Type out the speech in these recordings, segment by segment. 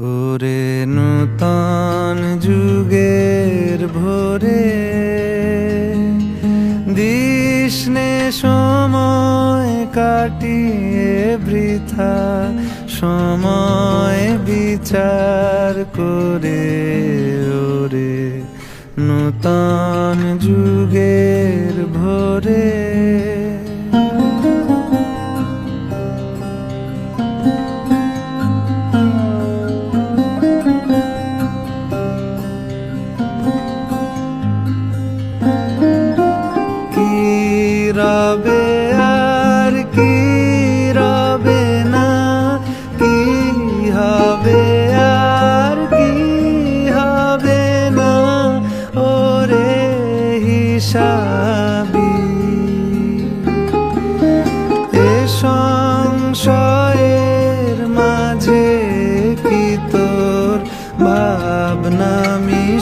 ওরে নূতন যুগের ভোরে দিশনে সময় কাটিয়ে বৃথা সময় বিচার করে ওরে নূতন যুগের ভোরে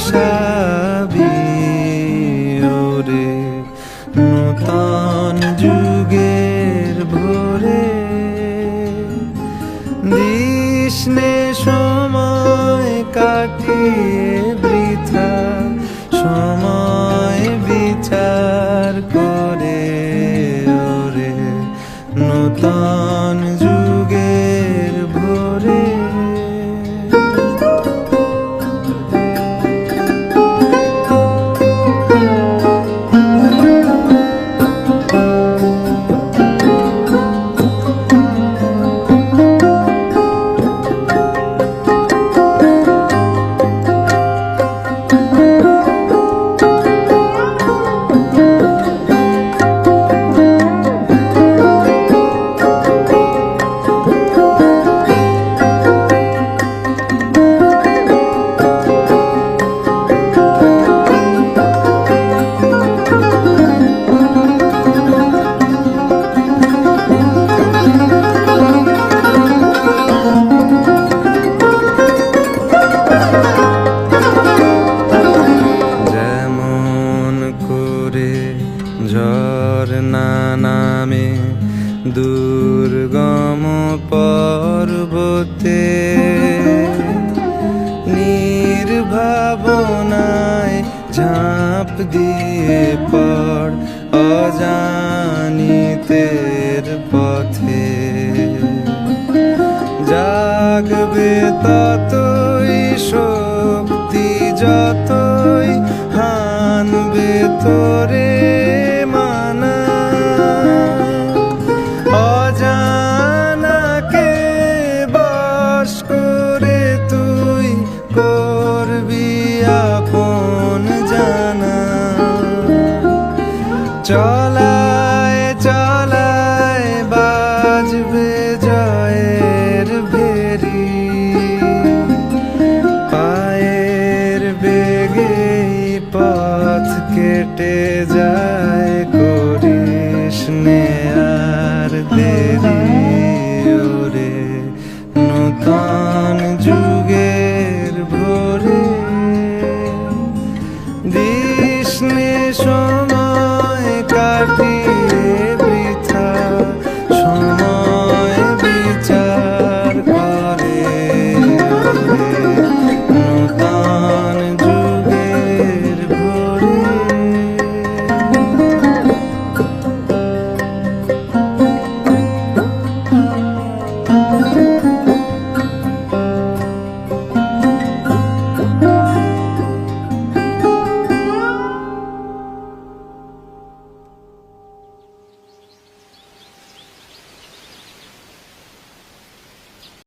মিশাবি ওরে নূতন যুগের ভোরে। দিশনে সময় কাটিয়ে ঝর্ণা নামে দুর্গম পর্বতে নির্ভাবনায় ঝাঁপ দিয়ে পড় অজানিতের পথে। জাগবে ততই শক্তি, যতই হানবে তোরে চলায় চলায় বাজবে জয়ের ভেরি। পায়ের বেগে পথ কেটে যায়, করিস নে আর দেরি ওরে। নূতন যুগের ভোরে দিস নে